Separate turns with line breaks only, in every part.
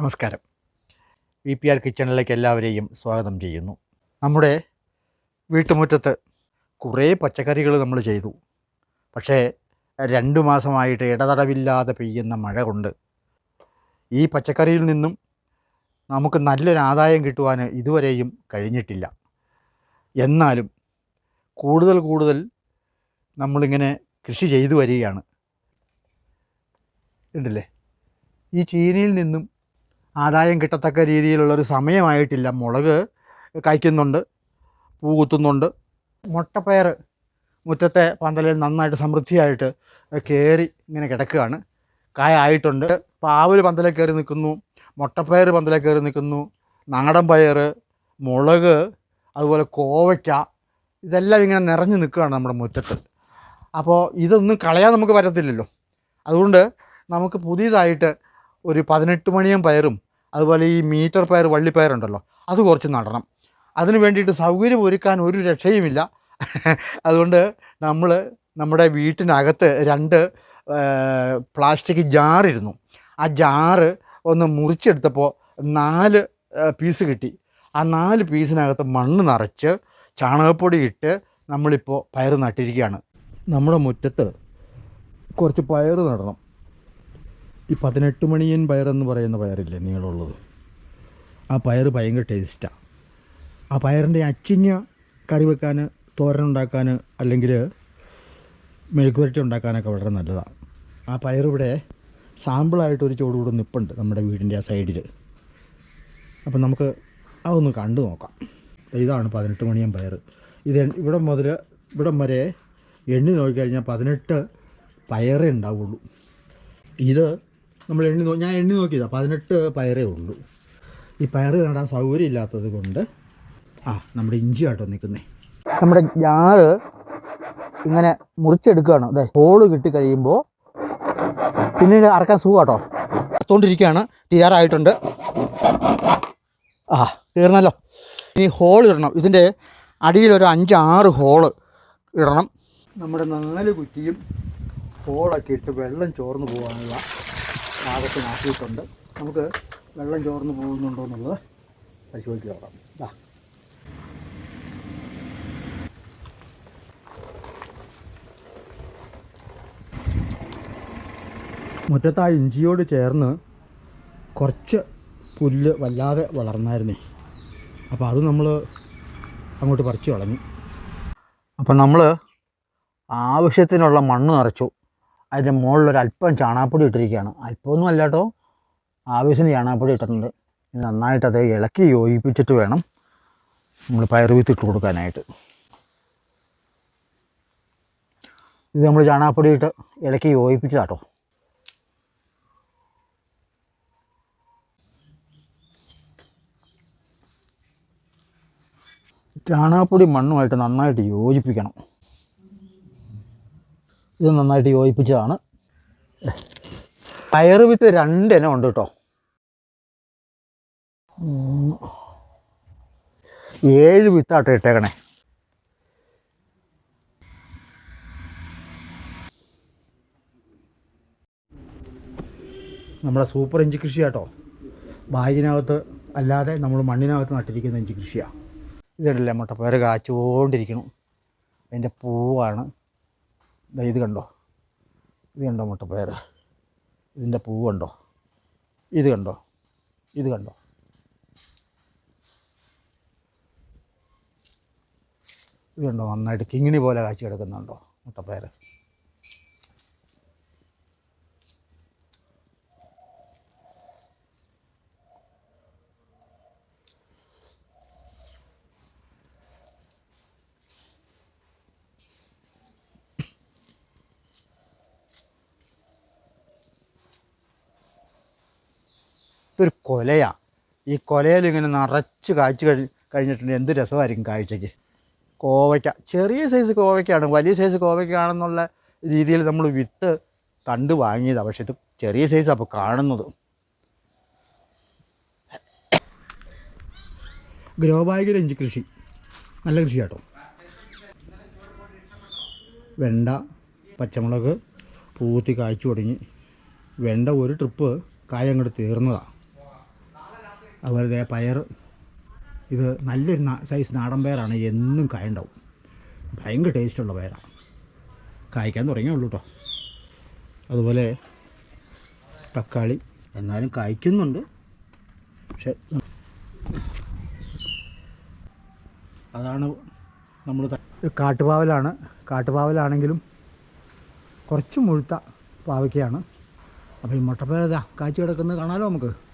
നമസ്കാരം. V P R കിച്ചണിലേക്ക് എല്ലാവരെയും സ്വാഗതം ചെയ്യുന്നു. നമ്മുടെ വീട്ടുമുറ്റത്ത് കുറേ പച്ചക്കറികൾ നമ്മൾ ചെയ്തു. പക്ഷേ രണ്ട് മാസമായിട്ട് ഇടതടവില്ലാതെ പെയ്യുന്ന മഴ കൊണ്ട് ഈ പച്ചക്കറിയിൽ നിന്നും നമുക്ക് നല്ലൊരു ആദായം കിട്ടുവാൻ ഇതുവരെയും കഴിഞ്ഞിട്ടില്ല. എന്നാലും കൂടുതൽ കൂടുതൽ നമ്മളിങ്ങനെ കൃഷി ചെയ്തു വരികയാണ്. ഉണ്ടല്ലേ ഈ ചീനിയിൽ നിന്നും ആദായം കിട്ടത്തക്ക രീതിയിലുള്ളൊരു സമയമായിട്ടില്ല. മുളക് കായ്ക്കുന്നുണ്ട് പൂ കുത്തുന്നുണ്ട്. മുട്ടപ്പയർ മുറ്റത്തെ പന്തലിൽ നന്നായിട്ട് സമൃദ്ധിയായിട്ട് കയറി ഇങ്ങനെ കിടക്കുകയാണ്. കായ ആയിട്ടുണ്ട്. പാവൽ പന്തലിൽ കയറി നിൽക്കുന്നു മുട്ടപ്പയർ പന്തലിൽ കയറി നിൽക്കുന്നു നാടൻ പയർ മുളക് അതുപോലെ കോവയ്ക്ക ഇതെല്ലാം ഇങ്ങനെ നിറഞ്ഞു നിൽക്കുകയാണ് നമ്മുടെ മുറ്റത്ത്. അപ്പോൾ ഇതൊന്നും കളയാൻ നമുക്ക് പറ്റത്തില്ലല്ലോ. അതുകൊണ്ട് നമുക്ക് പുതിയതായിട്ട് ഒരു പതിനെട്ട് മണിയും പയറും അതുപോലെ ഈ മീറ്റർ പയർ വള്ളിപ്പയറുണ്ടല്ലോ അത് കുറച്ച് നടണം. അതിന് വേണ്ടിയിട്ട് സൗകര്യം ഒരുക്കാൻ ഒരു രക്ഷയുമില്ല. അതുകൊണ്ട് നമ്മൾ നമ്മുടെ വീട്ടിനകത്ത് രണ്ട് പ്ലാസ്റ്റിക് ജാറിരുന്നു ആ ജാറ് ഒന്ന് മുറിച്ചെടുത്തപ്പോൾ നാല് പീസ് കിട്ടി. ആ നാല് പീസിനകത്ത് മണ്ണ് നിറച്ച് ചാണകപ്പൊടി ഇട്ട് നമ്മളിപ്പോൾ പയർ നട്ടിരിക്കുകയാണ്. നമ്മുടെ മുറ്റത്ത് കുറച്ച് പയർ നടണം. ഈ പതിനെട്ട് മണിയൻ പയറെന്ന് പറയുന്ന പയറില്ലേ നീളമുള്ളത് ആ പയർ ഭയങ്കര ടേസ്റ്റാണ് ആ. പയറിന്റെ അച്ചിഞ്ഞ കറി വെക്കാൻ തോരൻ ഉണ്ടാക്കാൻ അല്ലെങ്കിൽ മെഴുക്കുവരട്ടി ഉണ്ടാക്കാനൊക്കെ വളരെ നല്ലതാണ് ആ പയറിവിടെ ഇവിടെ സാമ്പിളായിട്ട് ഒരു ചോട് കൂടെ നിപ്പുണ്ട് നമ്മുടെ വീടിന്റെ ആ സൈഡിൽ അപ്പം നമുക്ക് അതൊന്ന് കണ്ടു നോക്കാം. ഇതാണ് പതിനെട്ട് മണിയൻ പയർ. ഇത് ഇവിടെ മുതൽ ഇവിടം വരെ എണ്ണി നോക്കിക്കഴിഞ്ഞാൽ പതിനെട്ട് പയറേ ഉണ്ടാവുള്ളൂ. ഇത് നമ്മൾ എണ്ണി നോ ഞാൻ എണ്ണി നോക്കിയതാണ് പതിനെട്ട് പയറേ ഉള്ളൂ. ഈ പയറ് നടാൻ സൗകര്യം ഇല്ലാത്തത് കൊണ്ട് ആ നമ്മുടെ ഇഞ്ചി ആട്ടോ നിൽക്കുന്നേ. നമ്മുടെ ഞാറ് ഇങ്ങനെ മുറിച്ചെടുക്കുകയാണ്. അതെ ഹോൾ കിട്ടി കഴിയുമ്പോൾ പിന്നീട് അറക്കാൻ സുഖമാട്ടോ അറുത്തോണ്ടിരിക്കുകയാണ് തീരാറായിട്ടുണ്ട് ആ തീർന്നല്ലോ. ഇനി ഹോൾ ഇടണം. ഇതിന്റെ ഒരു അഞ്ച് ആറ് ഹോൾ ഇടണം. നമ്മുടെ നാല് കുറ്റിയും ഹോളൊക്കെ ഇട്ട് വെള്ളം ചോർന്നു പോകാനുള്ള പാകത്തിനാക്കിയിട്ടുണ്ട് നമുക്ക് വെള്ളം ചോർന്ന് പോകുന്നുണ്ടോ എന്നുള്ളത് പരിശോധിച്ച് നോക്കാം. ഇതാ മുറ്റത്ത് ആ ഇഞ്ചിയോട് ചേർന്ന് കുറച്ച് പുല്ല് വല്ലാതെ വളർന്നായിരുന്നേ. അപ്പോൾ അത് നമ്മൾ അങ്ങോട്ട് പറിച്ചു കളഞ്ഞു. അപ്പം നമ്മൾ ആവശ്യത്തിനുള്ള മണ്ണ് നിറച്ചു. അതിന്റെ മുകളിലൊരല്പം അല്പം ഇട്ടിരിക്കുകയാണ്. അല്പമൊന്നും അല്ല കേട്ടോ. ആവശ്യത്തിന് ചാണകപ്പൊടി ഇട്ടിട്ടുണ്ട്. നന്നായിട്ട് അത് ഇളക്കി യോജിപ്പിച്ചിട്ട് വേണം നമ്മൾ പയർ വിത്ത് ഇട്ട് കൊടുക്കാനായിട്ട്. ഇത് നമ്മൾ ചാണാപ്പൊടി ഇട്ട് ഇളക്കി യോജിപ്പിച്ചതാട്ടോ ചാണാപ്പൊടി മണ്ണുമായിട്ട് നന്നായിട്ട് യോജിപ്പിക്കണം. ഇത് നന്നായിട്ട് യോജിപ്പിച്ചതാണ്. പയറ് വിത്ത് രണ്ടിനം ഉണ്ട് കേട്ടോ. ഏഴ് വിത്താട്ടോ ഇട്ടേക്കണേ. നമ്മുടെ സൂപ്പർ ഇഞ്ചി കൃഷിയാട്ടോ. ബാഗിനകത്ത് അല്ലാതെ നമ്മൾ മണ്ണിനകത്ത് നട്ടിരിക്കുന്ന ഇഞ്ചി കൃഷിയാണ് ഇതുണ്ടല്ലേ മുട്ടപ്പയർ കാച്ചുകൊണ്ടിരിക്കണം അതിന്റെ പൂവാണ്. ഇത് കണ്ടോ? ഇത് കണ്ടോ മുട്ടപ്പയർ ഇതിന്റെ പൂവ് കണ്ടോ? ഇത് കണ്ടോ? ഇത് കണ്ടോ? ഇത് കണ്ടോ? നന്നായിട്ട് കിങ്ങിണി പോലെ കാച്ചി കിടക്കുന്നുണ്ടോ മുട്ടപ്പയർ ഇതൊരു കൊലയാണ് ഈ കൊലയിൽ ഇങ്ങനെ നിറച്ച് കാഴ്ച കഴി കഴിഞ്ഞിട്ടുണ്ട്. എന്ത് രസമായിരിക്കും കാഴ്ചയ്ക്ക്. കോവയ്ക്ക ചെറിയ സൈസ് കോവയ്ക്കാണ് വലിയ സൈസ് കോവയ്ക്കാണെന്നുള്ള രീതിയിൽ നമ്മൾ വിത്ത് തണ്ട് വാങ്ങിയതാണ് പക്ഷേ ഇത് ചെറിയ സൈസ് അപ്പോൾ കാണുന്നത്. ഗ്രോബായിക ഇഞ്ചി കൃഷി. നല്ല കൃഷി കേട്ടോ വെണ്ട പച്ചമുളക് പൂത്തി കായ്ച്ചു തുടങ്ങി. വെണ്ട ഒരു ട്രിപ്പ് കായ അങ്ങോട്ട് തീർന്നതാണ് അതുപോലെ പയർ. ഇത് നല്ലൊരു സൈസ് നാടൻ പയറാണ്. എന്നും കായുണ്ടാവും. ഭയങ്കര ടേസ്റ്റുള്ള പയറാണ് കായ്ക്കാൻ തുടങ്ങിയേ ഉള്ളൂ കേട്ടോ അതുപോലെ തക്കാളി എന്നാലും കായ്ക്കുന്നുണ്ട്. പക്ഷെ അതാണ് നമ്മൾ കാട്ടുപാവലാണ്. കാട്ടുപാവലാണെങ്കിലും കുറച്ച് മുഴുത്ത പാവയ്ക്കയാണ്. അപ്പോൾ ഈ മുട്ടപ്പയർ ഇതാ കാഴ്ച കിടക്കുന്നത് കാണാമല്ലോ നമുക്ക്?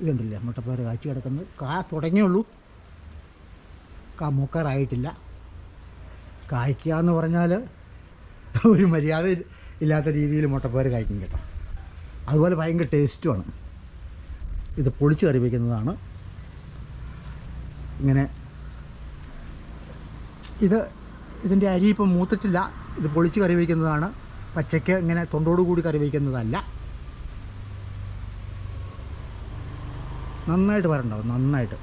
ഇതുണ്ടല്ലേ മുട്ടപ്പേർ കാച്ചി കിടക്കുന്നത് കാ തുടങ്ങിയുള്ളൂ കാ മൂക്കാറായിട്ടില്ല. കായ്ക്കുക എന്ന് പറഞ്ഞാൽ ഒരു മര്യാദ ഇല്ലാത്ത രീതിയിൽ മുട്ടപ്പേർ കായ്ക്കും കേട്ടോ. അതുപോലെ ഭയങ്കര ടേസ്റ്റുമാണ് ഇത് പൊളിച്ച് കറി വയ്ക്കുന്നതാണ് ഇങ്ങനെ ഇത് ഇതിന്റെ അരി ഇപ്പം മൂത്തിട്ടില്ല. ഇത് പൊളിച്ച് കറി വയ്ക്കുന്നതാണ് പച്ചയ്ക്ക് ഇങ്ങനെ തൊണ്ടോടുകൂടി കറി വയ്ക്കുന്നതല്ല നന്നായിട്ട് വരണ്ടാവും നന്നായിട്ട്.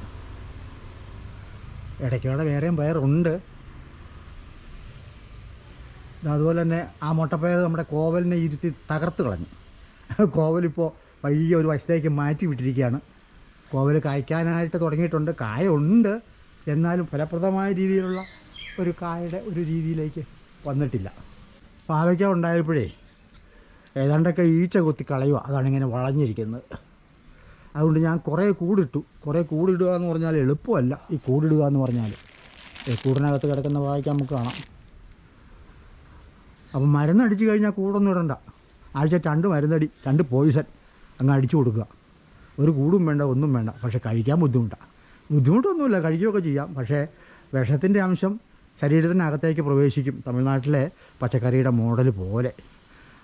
ഇടയ്ക്കോടെ വേറെയും പയറുണ്ട്. അതുപോലെ തന്നെ ആ മുട്ടപ്പയർ നമ്മുടെ കോവലിനെ ഇരുത്തി തകർത്ത് കളഞ്ഞു. കോവലിപ്പോൾ വലിയ ഒരു വശത്തേക്ക് മാറ്റി വിട്ടിരിക്കുകയാണ്. കോവൽ കായ്ക്കാനായിട്ട് തുടങ്ങിയിട്ടുണ്ട് കായ ഉണ്ട് എന്നാലും ഫലപ്രദമായ രീതിയിലുള്ള ഒരു കായയുടെ ഒരു രീതിയിലേക്ക് വന്നിട്ടില്ല. പാവയ്ക്ക ഉണ്ടായപ്പോഴേ ഏതാണ്ടൊക്കെ ഈച്ച കുത്തി കളയുക അതാണ് ഇങ്ങനെ വളഞ്ഞിരിക്കുന്നത്. അതുകൊണ്ട് ഞാൻ കുറേ കൂടിട്ടു. കുറേ കൂടിടുക എന്ന് പറഞ്ഞാൽ എളുപ്പമല്ല. ഈ കൂടിടുക എന്ന് പറഞ്ഞാൽ. കൂടിനകത്ത് കിടക്കുന്ന വായിക്കാൻ നമുക്ക് കാണാം. അപ്പം മരുന്നടിച്ച് കഴിഞ്ഞാൽ കൂടൊന്നും ഇടണ്ട. ആഴ്ച രണ്ട് മരുന്നടി രണ്ട് പോയിസൺ അങ്ങ് അടിച്ചു കൊടുക്കുക. ഒരു കൂടും വേണ്ട ഒന്നും വേണ്ട. പക്ഷേ കഴിക്കാൻ ബുദ്ധിമുട്ടാണ് ബുദ്ധിമുട്ടൊന്നുമില്ല കഴിക്കുകയൊക്കെ ചെയ്യാം. പക്ഷേ വിഷത്തിന്റെ അംശം ശരീരത്തിനകത്തേക്ക് പ്രവേശിക്കും. തമിഴ്നാട്ടിലെ പച്ചക്കറിയുടെ മോഡൽ പോലെ.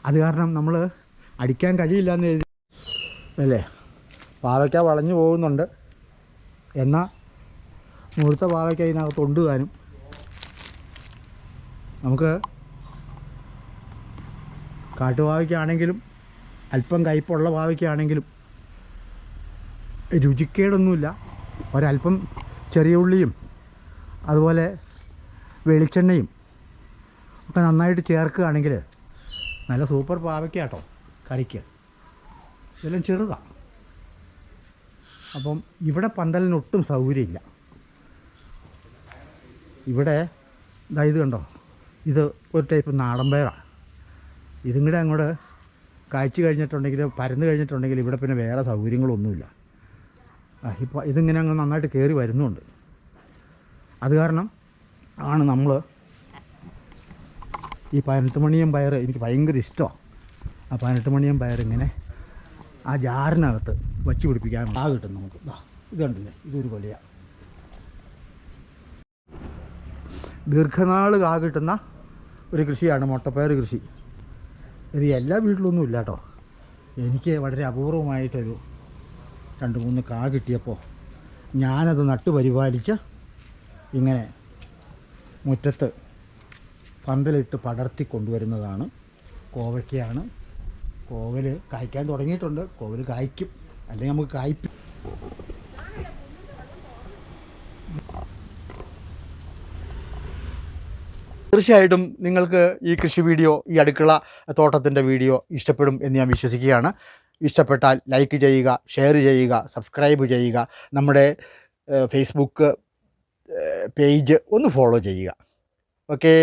അത് കാരണം നമ്മൾ അടിക്കാൻ കഴിയില്ല എന്ന് എഴുതി അല്ലേ? പാവയ്ക്ക വളഞ്ഞു പോകുന്നുണ്ട്. എന്നാൽ മുഴുത്ത പാവയ്ക്ക ഇതിനകത്ത് ഉണ്ട് നമുക്ക് കാട്ടുപാവയ്ക്കാണെങ്കിലും അല്പം കയ്പുള്ള പാവയ്ക്കാണെങ്കിലും രുചിക്കേടൊന്നുമില്ല. ഒരല്പം ചെറിയ ഉള്ളിയും അതുപോലെ വെളിച്ചെണ്ണയും ഒക്കെ നന്നായിട്ട് ചേർക്കുകയാണെങ്കിൽ നല്ല സൂപ്പർ പാവയ്ക്ക കേട്ടോ കറിക്ക്. ഇതെല്ലാം ചെറുതാണ് അപ്പം ഇവിടെ പന്തലിന് ഒട്ടും സൗകര്യമില്ല. ഇവിടെ ഇതായത് കണ്ടോ? ഇത് ഒരു ടൈപ്പ് നാടൻ പയറാണ് ഇതും കൂടെ അങ്ങോട്ട് കായ്ച്ചു കഴിഞ്ഞിട്ടുണ്ടെങ്കിൽ പരന്ന് കഴിഞ്ഞിട്ടുണ്ടെങ്കിൽ ഇവിടെ പിന്നെ വേറെ സൗകര്യങ്ങളൊന്നുമില്ല. ഇപ്പോൾ ഇതിങ്ങനെ അങ്ങ് നന്നായിട്ട് കയറി വരുന്നുണ്ട്. അത് കാരണം ആണ് നമ്മൾ ഈ പതിനെട്ട് മണിയും പയർ എനിക്ക് ഭയങ്കര ഇഷ്ടമാണ് ആ പതിനെട്ട് മണിയും പയർ ഇങ്ങനെ ആ ജാറിനകത്ത് വച്ച് പിടിപ്പിക്കാൻ ആ കിട്ടും നമുക്ക്. ഇതാ കണ്ടില്ലേ? ഇതൊരു കൊലയാണ് ദീർഘനാൾ കാ കിട്ടുന്ന ഒരു കൃഷിയാണ് മുട്ടപ്പയർ കൃഷി. ഇത് എല്ലാ വീട്ടിലൊന്നും ഇല്ല കേട്ടോ എനിക്ക് വളരെ അപൂർവമായിട്ടൊരു രണ്ട് മൂന്ന് കാ കിട്ടിയപ്പോൾ ഞാനത് നട്ടു പരിപാലിച്ച് ഇങ്ങനെ മുറ്റത്ത് പന്തലിട്ട് പടർത്തി കൊണ്ടുവരുന്നതാണ്. കോവയ്ക്കയാണ്. കോവൽ കായ്ക്കാൻ തുടങ്ങിയിട്ടുണ്ട്. കോവൽ കായ്ക്കും. അല്ലെങ്കിൽ നമുക്ക് കായ്പി തീർച്ചയായിട്ടും നിങ്ങൾക്ക് ഈ കൃഷി വീഡിയോ ഈ അടുക്കള തോട്ടത്തിന്റെ വീഡിയോ ഇഷ്ടപ്പെടും എന്ന് ഞാൻ വിശ്വസിക്കുകയാണ്. ഇഷ്ടപ്പെട്ടാൽ ലൈക്ക് ചെയ്യുക ഷെയർ ചെയ്യുക സബ്സ്ക്രൈബ് ചെയ്യുക. നമ്മുടെ ഫേസ്ബുക്ക് പേജ് ഒന്ന് ഫോളോ ചെയ്യുക. ഓക്കേ.